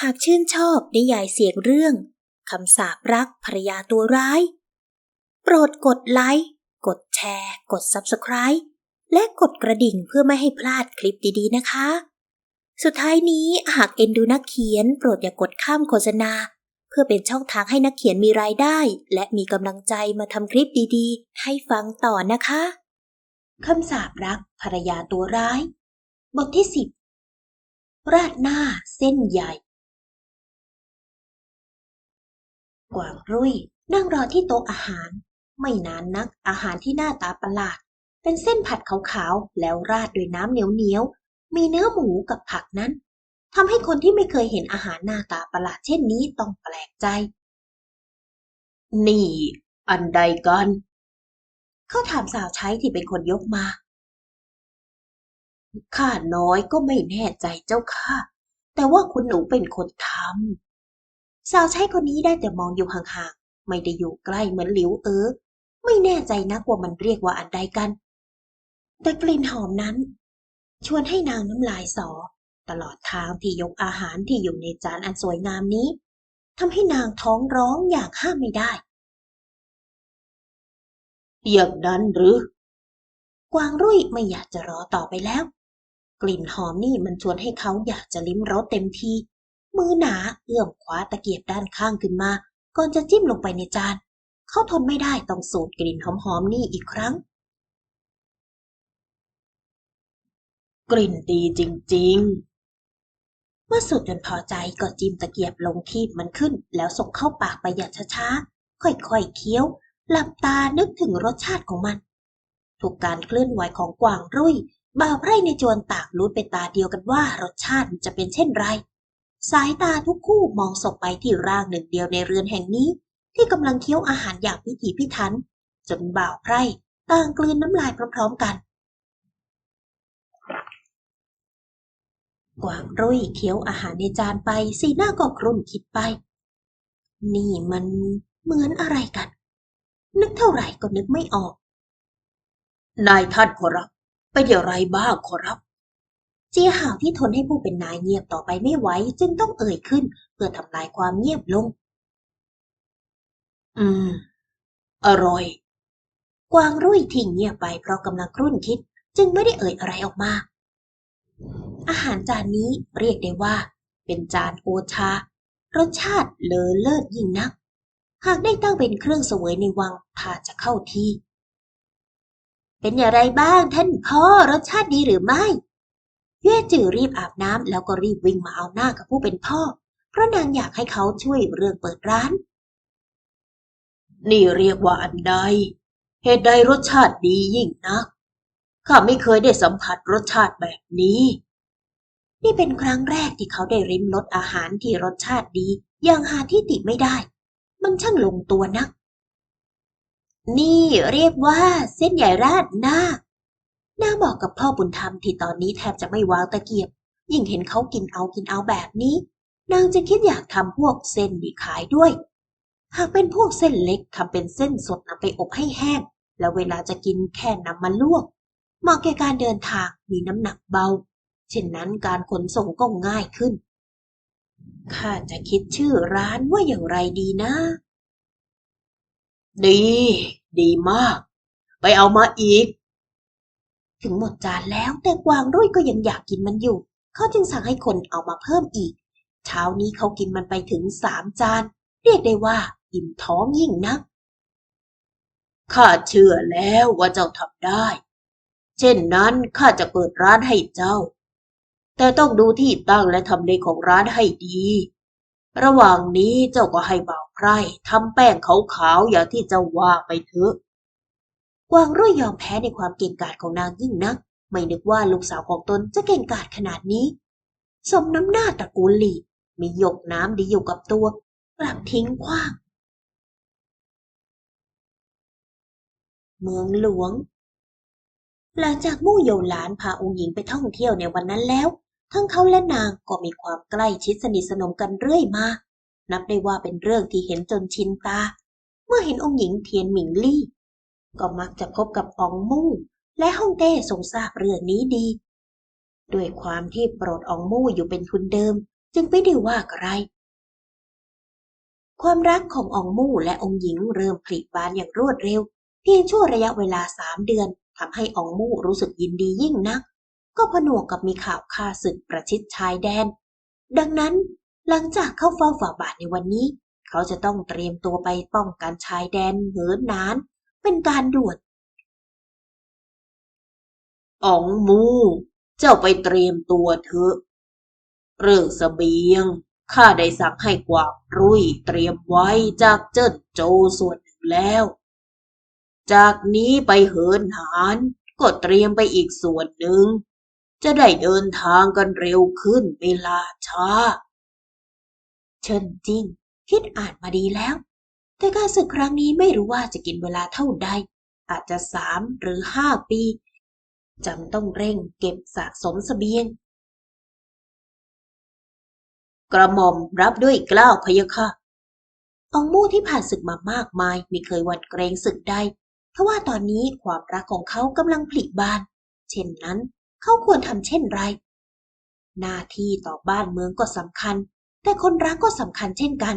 หากชื่นชอบนิยายเสียงเรื่องคำสาปรักภรยาตัวร้าย โปรดกดไลค์ กดแชร์ กด Subscribe และกดกระดิ่งเพื่อไม่ให้พลาดคลิปดีๆนะคะ สุดท้ายนี้หากเอ็นดูนักเขียน โปรดอย่ากดข้ามโฆษณา เพื่อเป็นช่องทางให้นักเขียนมีรายได้ และมีกำลังใจมาทำคลิปดีๆ ให้ฟังต่อนะคะคำสาปรักภรรยาตัวร้าย บทที่สิบราดหน้าเส้นใหญ่ กวางรุ่ยนั่งรอที่โต๊ะอาหาร ไม่นานนักอาหารที่หน้าตาประหลาด เป็นเส้นผัดขาวๆ แล้วราดด้วยน้ำเหนียวๆ มีเนื้อหมูกับผักนั้นทำให้คนที่ไม่เคยเห็นอาหารหน้าตาประหลาดเช่นนี้ต้องแปลกใจ นี่ อันใดกัน เขาถามสาวใช้ที่เป็นคนยกมา ข้าน้อยก็ไม่แน่ใจเจ้าค่ะ แต่ว่าคุณหนูเป็นคนท สาวใช้คนนี้ได้แต่มองอยู่ห่างๆ ไม่ได้อยู่ใกล้เหมือนหลิวเออ ไม่แน่ใจนักว่ามันเรียกว่าอันใดกัน แต่กลิ่นหอมนั้น ชวนให้นางน้ำลายสอ ตลอดทางที่ยกอาหารที่อยู่ในจานอันสวยงามนี้ทำให้นางท้องร้องอย่างห้ามไม่ได้ อย่างนั้นหรือ กวางรุ่ยไม่อยากจะรอต่อไปแล้ว กลิ่นหอมนี่มันชวนให้เขาอยากจะลิ้มรสเต็มที มือหนาเอื้อมคว้าตะเกียบด้านข้างขึ้นมา ก่อนจะจิ้มลงไปในจาน เขาทนไม่ได้ต้องสูดกลิ่นหอมๆนี่อีกครั้ง กลิ่นดีจริง ๆ เมื่อสุดจนพอใจก็จิ้มตะเกียบลงที่มันขึ้น แล้วส่งเข้าปากไปอย่างช้าๆ ค่อยๆเคี้ยวหลับตานึกถึงรสชาติของมันทุกการเคลื่อนไหวของกวางรุ่ยบ่าวไพร่ในจวนตากรู้เป็นตาเดียวกันว่ารสชาติมันจะเป็นเช่นไร สายตาทุกคู่มองศพไปที่ร่างหนึ่งเดียวในเรือนแห่งนี้ ที่กำลังเคี้ยวอาหารอย่างพิถีพิถัน จนบ่าวไพร่ต่างกลืนน้ำลายพร้อมๆกัน กวางรุ่ยเคี้ยวอาหารในจานไปสีหน้าก็ครุ่นคิดไป นี่มันเหมือนอะไรกัน นึกเท่าไหร่ก็นึกไม่ออก นายท่านขอรับเป็นอย่างไรบ้างขอรับ เจียห่าวที่ทนให้ผู้เป็นนายเงียบต่อไปไม่ไหวจึงต้องเอ่ยขึ้น เพื่อทำลายความเงียบลง อืม อร่อย กวางรุ่ยทิ้งเงียบไปเพราะกำลังครุ่นคิด จึงไม่ได้เอ่ยอะไรออกมา อาหารจานนี้เรียกได้ว่า เป็นจานโอชารสชาติเลอเลิศยิ่งนัก หากได้ตั้งเป็นเครื่องเสวยในวังถ้าจะเข้าที่ เป็นอย่างไรบ้างท่านพ่อรสชาติดีหรือไม่ เย่จือรีบอาบน้ำแล้วก็รีบวิ่งมาเอาหน้ากับผู้เป็นพ่อ เพราะนางอยากให้เขาช่วยเรื่องเปิดร้าน นี่เรียกว่าอันใด เหตุใดรสชาติดียิ่งนัก ข้าไม่เคยได้สัมผัสรสชาติแบบนี้ นี่เป็นครั้งแรกที่เขาได้ริมรสอาหารที่รสชาติดี อย่างหาที่ติไม่ได้ มันช่างลงตัวนัก นี่เรียกว่าเส้นใหญ่ราดหน้า นางบอกกับพ่อบุญธรรมที่ตอนนี้แทบจะไม่วางตะเกียบ ยิ่งเห็นเขากินเอากินเอาแบบนี้ นางจะคิดอยากทำพวกเส้นดีขายด้วย หากเป็นพวกเส้นเล็กทำเป็นเส้นสดนำไปอบให้แห้ง แล้วเวลาจะกินแค่นำมาลวก เหมาะแก่การเดินทางมีน้ำหนักเบา เช่นนั้นการขนส่งก็ง่ายขึ้น ข้าจะคิดชื่อร้านว่าอย่างไรดีนะ ดี ดีมาก ไปเอามาอีก ถึงหมดจานแล้วแต่กวางรุ่ยก็ยังอยากกินมันอยู่ เขาจึงสั่งให้คนเอามาเพิ่มอีก เช้านี้เขากินมันไปถึงสามจาน เรียกได้ว่า อิ่มท้องยิ่งนัก ข้าเชื่อแล้วว่าเจ้าทำได้ เช่นนั้นข้าจะเปิดร้านให้เจ้า แต่ต้องดูที่ตั้งและทำเลของร้านให้ดี ระหว่างนี้เจ้าก็ให้บ่าวไพร่ทำแป้งขาวๆอย่างที่เจ้าว่าไปเถอะ กวางรุ่ยยอมแพ้ในความเก่งกาจของนางยิ่งนัก ไม่นึกว่าลูกสาวของตนจะเก่งกาจขนาดนี้ สมน้ำหน้าตระกูลหลีมีหยกน้ำดีอยู่กับตัว กลับทิ้งขว้าง เมืองหลวง หลังจากมู่โยหลานพาองค์หญิงไปท่องเที่ยวในวันนั้นแล้ว ทั้งเขาและนางก็มีความใกล้ชิดสนิทสนมกันเรื่อยมา นับได้ว่าเป็นเรื่องที่เห็นจนชินตา เมื่อเห็นองค์หญิงเทียนหมิงลี่ ก็มักจะพบกับอองมู่และฮ่องเต้ทรงทราบเรื่องนี้ดี ด้วยความที่โปรดอองมู่อยู่เป็นทุนเดิม จึงไม่ได้ว่าอะไร ความรักของอองมู่และองค์หญิงเริ่มผลิบานอย่างรวดเร็ว เพียงชั่วระยะเวลาสามเดือนทำให้อองมู่รู้สึกยินดียิ่งนัก ก็ผนวกกับมีข่าวฆ่าศึกประชิดชายแดน ดังนั้นหลังจากเข้าเฝ้าฝ่าบาทในวันนี้ เขาจะต้องเตรียมตัวไปป้องกันชายแดนเหินนาน เป็นการด่วนอ๋องมู เจ้าไปเตรียมตัวเถอะเรื่องเสบียง ข้าได้สั่งให้กวางรุ่ยเตรียมไว้จากเจิ้นโจส่วนหนึ่งแล้ว จากนี้ไปเหินหานก็เตรียมไปอีกส่วนหนึ่ง จะได้เดินทางกันเร็วขึ้นไม่ล่าช้า เชิญจริง คิดอ่านมาดีแล้ว แต่การศึกครั้งนี้ไม่รู้ว่าจะกินเวลาเท่าใด อาจจะสามหรือห้าปีจำต้องเร่งเก็บสะสมเสบียง กระหม่อมรับด้วยกล้าวพะยะค่ะอองมู่ที่ผ่านศึกมามากมายไม่เคยหวั่นเกรงศึกใดเพราะว่าตอนนี้ความรักของเขากำลังผลิบาน เช่นนั้นเขาควรทำเช่นไร หน้าที่ต่อบ้านเมืองก็สำคัญ แต่คนรักก็สำคัญเช่นกัน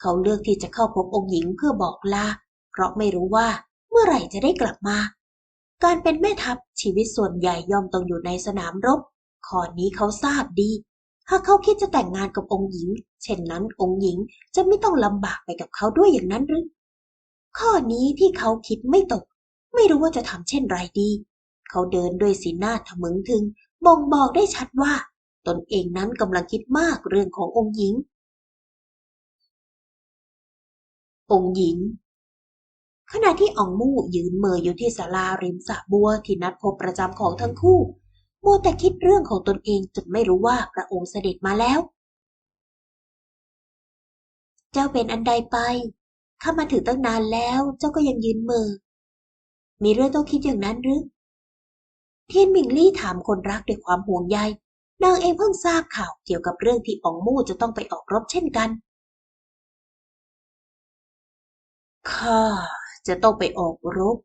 เขาเลือกที่จะเข้าพบองค์หญิงเพื่อบอกลา เพราะไม่รู้ว่าเมื่อไหร่จะได้กลับมา การเป็นแม่ทัพชีวิตส่วนใหญ่ย่อมต้องอยู่ในสนามรบข้อนี้เขาทราบดี หากเขาคิดจะแต่งงานกับองค์หญิง เช่นนั้นองค์หญิงจะไม่ต้องลำบากไปกับเขาด้วยอย่างนั้นหรือ ข้อนี้ที่เขาคิดไม่ตก ไม่รู้ว่าจะทำเช่นไรดี เขาเดินด้วยสีหน้าทะมึงถึง บ่งบอกได้ชัดว่า ตนเองนั้นกำลังคิดมากเรื่องขององค์หญิง องค์หญิง ขณะที่อองมู่ยืนเมยอยู่ที่ศาลาริมสระบัวที่นัดพบประจำของทั้งคู่มัวแต่คิดเรื่องของตนเองจนไม่รู้ว่าพระองค์เสด็จมาแล้ว เจ้าเป็นอันใดไปข้ามาถึงตั้งนานแล้วเจ้าก็ยังยืนเมอ มีเรื่องต้องคิดอย่างนั้นหรือ เทียนหมิงลี่ถามคนรักด้วยความห่วงใย นางเองเพิ่งทราบข่าวเกี่ยวกับเรื่องที่อองมู่จะต้องไปออกรบเช่นกัน ข้าจะต้องไปออกรบ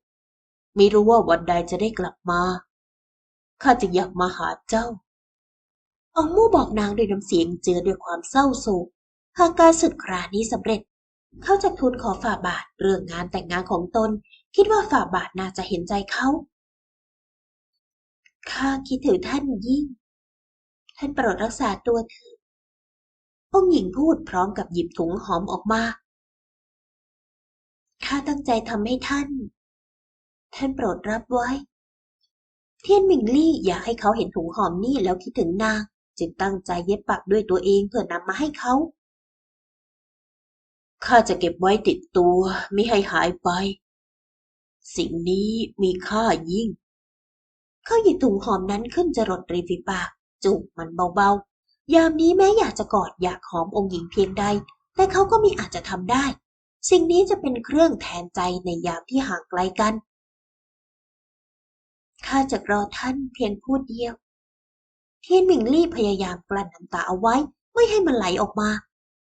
ไม่รู้ว่าวันใดจะได้กลับมา ข้าจึงอยากมาหาเจ้า องมู่บอกนางด้วยน้ำเสียงเจือด้วยความเศร้าโศก หากการศึกครานี้สำเร็จ เขาจะทูลขอฝ่าบาทเรื่องงานแต่งงานของตน คิดว่าฝ่าบาทน่าจะเห็นใจเขาข้าคิดถึงท่านยิ่ง ท่านโปรดรักษาตัวเถิดองหญิงพูดพร้อมกับหยิบถุงหอมออกมา ข้าตั้งใจทำให้ท่าน ท่านโปรดรับไว้ เทียนหมิงลี่อยากให้เขาเห็นถุงหอมนี่แล้วคิดถึงนาง จึงตั้งใจเย็บปักด้วยตัวเองเพื่อนำมาให้เขาข้าจะเก็บไว้ติดตัวไม่ให้หายไป สิ่งนี้มีค่ายิ่ง เขาหยิบถุงหอมนั้นขึ้นจะรดริมฝีปากจูบมันเบาๆ ยามนี้แม้อยากจะกอดอยากหอมองค์หญิงเพียงใด แต่เขาก็มีอาจจะทำได้ สิ่งนี้จะเป็นเครื่องแทนใจในยามที่ห่างไกลกัน ข้าจะรอท่านเพียงผู้เดียว เทียนหมิงลี่พยายามกลั้นน้ำตาเอาไว้ไม่ให้มันไหลออกมา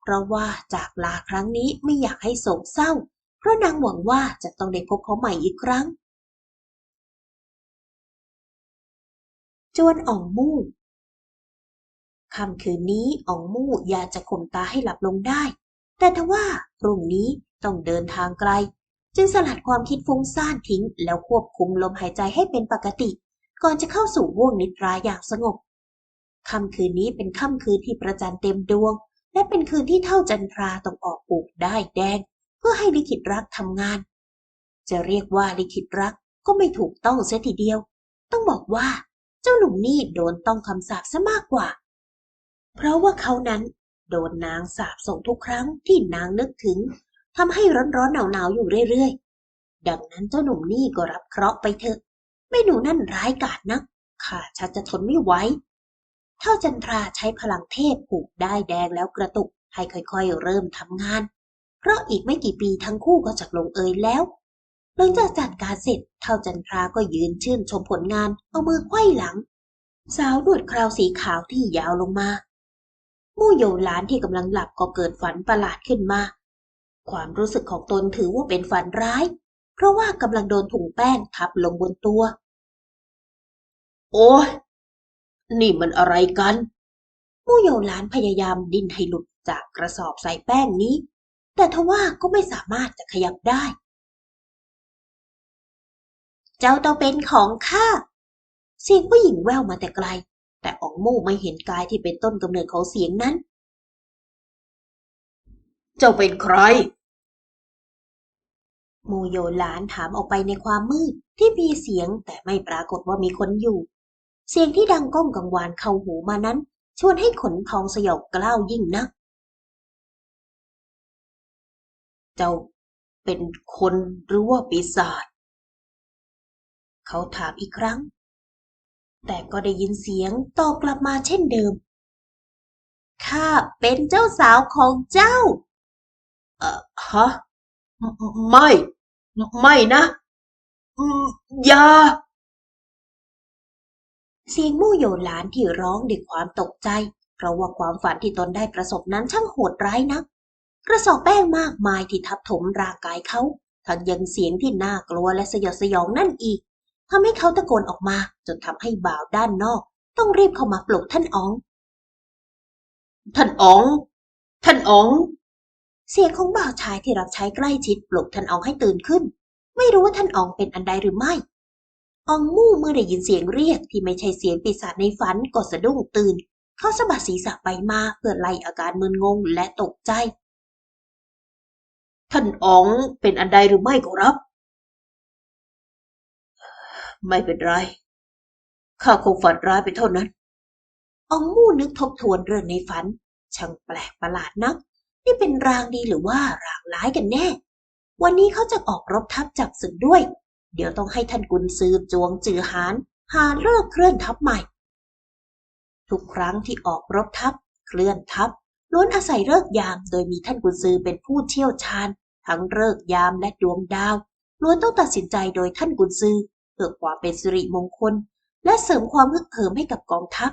เพราะว่าจากลาครั้งนี้ไม่อยากให้โศกเศร้า เพราะนางหวังว่าจะต้องได้พบเขาใหม่อีกครั้ง จวนอ่องมู่ค่ำคืนนี้อ่องมู่อยากจะข่มตาให้หลับลงได้ แต่ทว่าพรุ่งนี้ต้องเดินทางไกล จึงสลัดความคิดฟุ้งซ่านทิ้ง แล้วควบคุมลมหายใจให้เป็นปกติ ก่อนจะเข้าสู่ว่วงนิทราอย่างสงบค่ำคืนนี้เป็นค่ำคืนที่ประจันเต็มดวง และเป็นคืนที่เท่าจันทราต้องออกปลูกได้แดง เพื่อให้ลิขิตรักทำงาน จะเรียกว่าลิขิตรักก็ไม่ถูกต้องเสียทีเดียว ต้องบอกว่า เจ้าหนุ่มนี่โดนต้องคำสาปซะมากกว่า เพราะว่าเขานั้น โดนนางสาปส่งทุกครั้งที่นางนึกถึงทำให้ร้อนๆหนาวๆอยู่เรื่อยๆ ดังนั้นเจ้าหนุ่มนี่ก็รับเคราะห์ไปเถอะไม่หนูนั่นร้ายกาจนักข้าชักจะทนไม่ไหวเท่าจันทราใช้พลังเทพผูกได้แดงแล้วกระตุกให้ค่อยๆ เริ่มทำงาน เพราะอีกไม่กี่ปีทั้งคู่ก็จะลงเอยแล้ว หลังจากจัดการเสร็จเท่าจันทราก็ยืนชื่นชมผลงานเอามือไขว้หลัง สาวดวดคราวสีขาวที่ยาวลงมา มู่โยหลานที่กำลังหลับก็เกิดฝันประหลาดขึ้นมา ความรู้สึกของตนถือว่าเป็นฝันร้าย เพราะว่ากำลังโดนถุงแป้งทับลงบนตัว โอ้ยนี่มันอะไรกัน มู่โยหลานพยายามดิ้นให้หลุดจากกระสอบใส่แป้งนี้ แต่ทว่าก็ไม่สามารถจะขยับได้ เจ้าต้องเป็นของข้าเสียงผู้หญิงแว่วมาแต่ไกล แต่อองมู่ไม่เห็นกายที่เป็นต้นกำเนิดของเสียงนั้น เจ้าเป็นใคร มูโยหลานถามออกไปในความมืดที่มีเสียงแต่ไม่ปรากฏว่ามีคนอยู่ เสียงที่ดังก้องกังวานเข้าหูมานั้น ชวนให้ขนพองสยองกล้าวยิ่งนัก เจ้าเป็นคนหรือว่าปีศาจเขาถามอีกครั้ง แต่ก็ได้ยินเสียงตอบกลับมาเช่นเดิม ข้าเป็นเจ้าสาวของเจ้า เอ่อฮะ ไม่ ไม่นะอืมอย่า เสียงมู่โยหลานที่ร้องด้วยความตกใจ เพราะว่าความฝันที่ตนได้ประสบนั้นช่างโหดร้ายนัก กระสอบแป้งมากมายที่ทับถมร่างกายเขา ทั้งยังเสียงที่น่ากลัวและสยดสยองนั่นอีก ทำให้เขาตะโกนออกมา จนทำให้บ่าวด้านนอก ต้องรีบเข้ามาปลุกท่านอ๋อง ท่านอ๋อง ท่านอ๋อง เสียงของบ่าวชายที่รับใช้ใกล้ชิดปลุกท่านอ๋องให้ตื่นขึ้น ไม่รู้ว่าท่านอ๋องเป็นอันใดหรือไม่อ๋องมู่เมื่อได้ยินเสียงเรียกที่ไม่ใช่เสียงปีศาจในฝันก็สะดุ้งตื่น เขาสะบัดศีรษะไปมาเพื่อไล่อาการมึนงงและตกใจ ท่านอ๋องเป็นอันใดหรือไม่ก็รับ ไม่เป็นไร ข้าคงฝันร้ายไปเท่านั้น องมู่นึกทบทวนเรื่องในฝัน ช่างแปลกประหลาดนัก นี่เป็นรางดีหรือว่ารางร้ายกันแน่ วันนี้เขาจะออกรบทัพจับศึกด้วย เดี๋ยวต้องให้ท่านกุนซือจวงจือหานหาเลิกเคลื่อนทัพใหม่ ทุกครั้งที่ออกรบทัพ เคลื่อนทัพล้วนอาศัยเลิกยามโดยมีท่านกุนซือเป็นผู้เชี่ยวชาญ ทั้งเลิกยามและดวงดาวล้วนต้องตัดสินใจโดยท่านกุนซือ เพื่อความเป็นสิริมงคล และเสริมความฮึกเหิมให้กับกองทัพ